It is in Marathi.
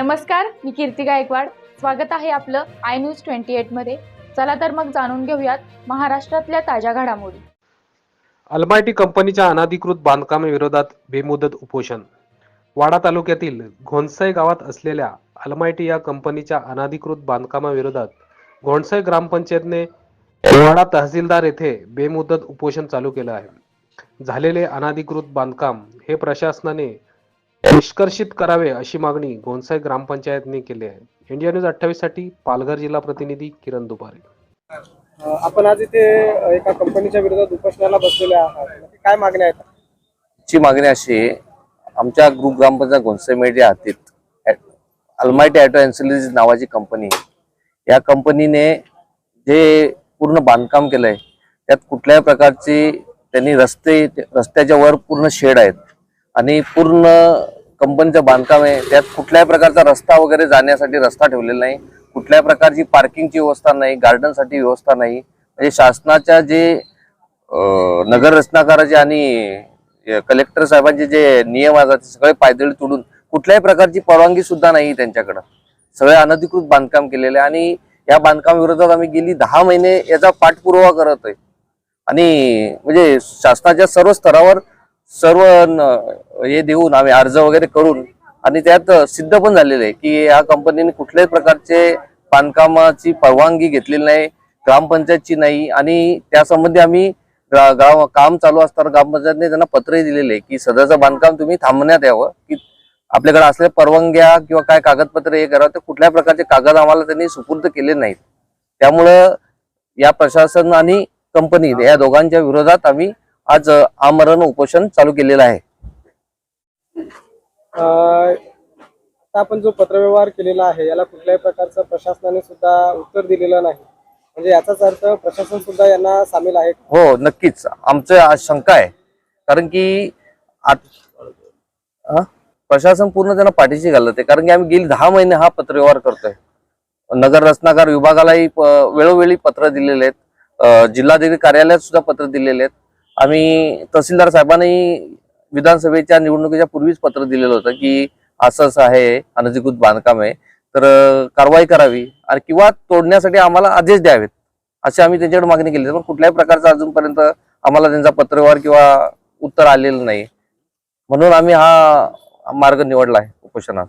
नमस्कार मी कीर्ती गायकवाड. स्वागत आहे आपलं आय न्यूज ट्वेंटी एटमध्ये चला तर मग जाणून घेऊयात महाराष्ट्रातल्या ताज्या घडामोडी. अल्मायटी कंपनीच्या अनाधिकृत बांधकामाविरोधात बेमुदत उपोषण. वाडा तालुक्यातील घोणसाई गावात असलेल्या अल्मायटी या कंपनीच्या अनाधिकृत बांधकामाविरोधात घोणसाई ग्रामपंचायतने वाडा तहसीलदार येथे बेमुदत उपोषण चालू केलं आहे. झालेले अनाधिकृत बांधकाम हे प्रशासनाने निष्कर्षित करावे अशी मागणी घोणसाई ग्रामपंचायतने केली आहे. इंडिया न्यूज अठ्ठावीससाठी पालघर जिल्हा प्रतिनिधी किरण दुपारे. आपण आज इथे एका कंपनीच्या विरोधात उपोषणाला बसलेले आहात. काय मागण्या आहेत? ची मागणी अशी आहे, आमच्या ग्रुप ग्रामपंचायत गोंसेमेडी हातीत ॲ- अल्मायटी ॲटो एन्सिलरीज नावाची कंपनी आहे. या कंपनीने जे पूर्ण बांधकाम केलंय त्यात कुठल्याही प्रकारची त्यांनी रस्ते रस्त्याच्या वर पूर्ण शेड आहेत. आणि पूर्ण कंपनीचं बांधकाम आहे. त्यात कुठल्याही प्रकारचा रस्ता वगैरे जाण्यासाठी रस्ता ठेवलेला नाही. कुठल्याही प्रकारची पार्किंगची व्यवस्था नाही. गार्डनसाठी व्यवस्था नाही. म्हणजे शासनाच्या जे नगर रचनाकाराचे आणि कलेक्टर साहेबांचे जे नियम आहेत सगळे पायदळी तोडून कुठल्याही प्रकारची परवानगी सुद्धा नाही त्यांच्याकडं. सगळे अनधिकृत बांधकाम केलेले आहे. आणि या बांधकाम विरोधात आम्ही गेली दहा महिने याचा पाठपुरावा करत आहे आणि म्हणजे शासनाच्या सर्व स्तरावर सर्व हे देऊन आम्ही अर्ज वगैरे करून आणि त्यात सिद्ध पण झालेलं आहे की या कंपनीने कुठल्याही प्रकारचे बांधकामाची परवानगी घेतलेली नाही ग्रामपंचायतची नाही आणि त्यासंबंधी आम्ही गाव काम चालू असताना ग्रामपंचायतने त्यांना पत्रही दिलेले आहे की सध्याचं बांधकाम तुम्ही थांबण्यात यावं की आपल्याकडे असलेल्या परवानग्या किंवा काय कागदपत्र हे करावं तर कुठल्या प्रकारचे कागद आम्हाला त्यांनी सुपूर्द केले नाहीत. त्यामुळं या प्रशासन आणि कंपनी या दोघांच्या विरोधात आम्ही आज आमरण उपोषण चालू केलेलं आहे. आपण जो पत्रव्यवहार केलेला आहे याला कुठल्याही प्रकारचं प्रशासनाने सुद्धा उत्तर दिलेलं नाही. म्हणजे याचाच अर्थ प्रशासन सुद्धा यांना सामील आहे. हो नक्कीच. आमचं आज शंका आहे. कारण की? प्रशासन पूर्ण त्यांना पाठीशी घालत. आहे कारण की आम्ही गेली दहा महिने हा पत्रव्यवहार करतोय. नगर रचनाकार विभागालाही वेळोवेळी पत्र दिलेले आहेत. जिल्हाधिकारी कार्यालयात सुद्धा पत्र दिलेले आहेत. आम्ही तहसीलदार साहेबांनी विधानसभेच्या निवडणुकीच्या पूर्वीच पत्र दिलेलं होतं की असं असं आहे अनधिकृत बांधकाम आहे तर कारवाई करावी आणि किंवा तोडण्यासाठी आम्हाला आदेश द्यावेत अशी आम्ही त्यांच्याकडे मागणी केली. पण कुठल्याही प्रकारचा अजूनपर्यंत आम्हाला त्यांचा पत्रव्यवहार किंवा उत्तर आलेलं नाही. म्हणून आम्ही हा मार्ग निवडला आहे उपोषणात.